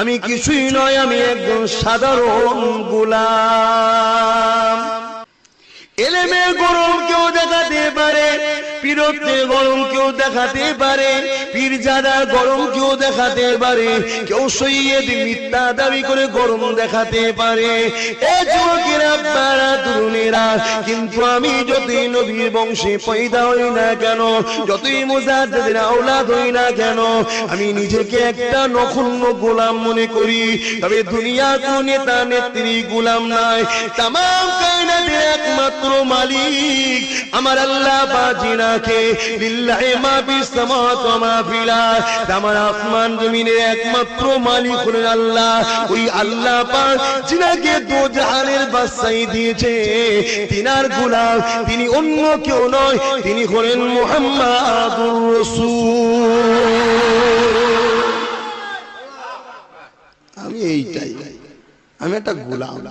আমি কিছুই নয় আমি একজন সাধারণ গুলাম। এলেমের গরম কেউ দেখাতে পারে পীরত্বের গরম কেউ দেখাতে পারে পীরজাদার গরম কেউ দেখাতে পারে কেউ সইয়ে মিথ্যা দাবি করে গরম দেখাতে পারে। এ যুবকেরা কিন্তু আমি যতই নবীর বংশে পয়দা হই না কেন যতই মুজাহিদের আওলাদ হই না কেন, আমি নিজেকে একটা নখুন্ন গোলাম মনে করি। তবে দুনিয়া কোন নেতা নেত্রী গোলাম নাই। তাম কায়নাতের একমাত্র মালিক। আমার আল্লাহ বাজিনাকে লিল্লাহি মা ফিস সামাওয়াতি ওয়া মা ফিল আমার আসমান জমিনের একমাত্র মালিক হলেন আল্লাহ। ওই আল্লাহ পাক জিনাকে দো জাহানের বাদশাহী দিয়েছে। তিনার গোলাম, তিনি অন্য কেউ নয়, তিনি হলেন মুহাম্মাদুর রাসূল। আমি এইটাই। আমি একটা গোলাম।